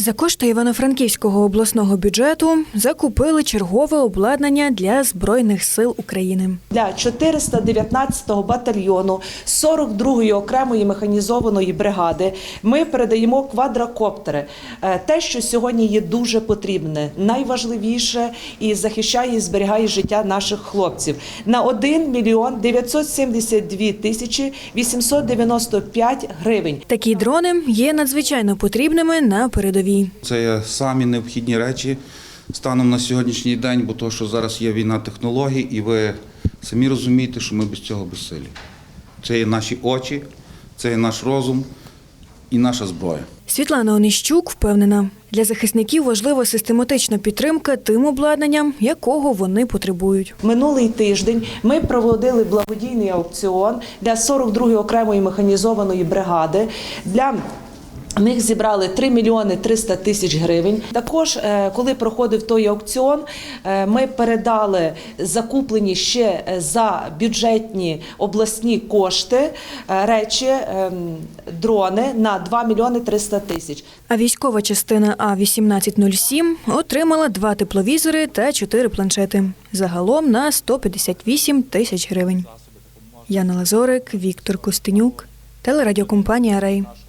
За кошти Івано-Франківського обласного бюджету закупили чергове обладнання для Збройних сил України. Для 419-го батальйону 42-ї окремої механізованої бригади ми передаємо квадрокоптери. Е, Те, що сьогодні є дуже потрібне, найважливіше і захищає і зберігає життя наших хлопців. На 1 мільйон 972 тисячі 895 гривень. Такі дрони є надзвичайно потрібними на передовій. Це самі необхідні речі станом на сьогоднішній день, бо то, що зараз є війна технологій, і ви самі розумієте, що ми без цього безсилі. Це є наші очі, це є наш розум і наша зброя. Світлана Онищук впевнена, для захисників важлива систематична підтримка тим обладнанням, якого вони потребують. Минулий тиждень ми проводили благодійний аукціон для 42-ї окремої механізованої бригади. Для них зібрали 3 мільйони 300 тисяч гривень. Також, е, коли проходив той аукціон, е, ми передали закуплені ще е, за бюджетні обласні кошти речі, ем, дрони на 2 мільйони 300 тисяч. А військова частина А-1807 отримала два тепловізори та чотири планшети. Загалом на 158 тисяч гривень. Яна Лазорик, Віктор Костенюк, телерадіокомпанія Рей.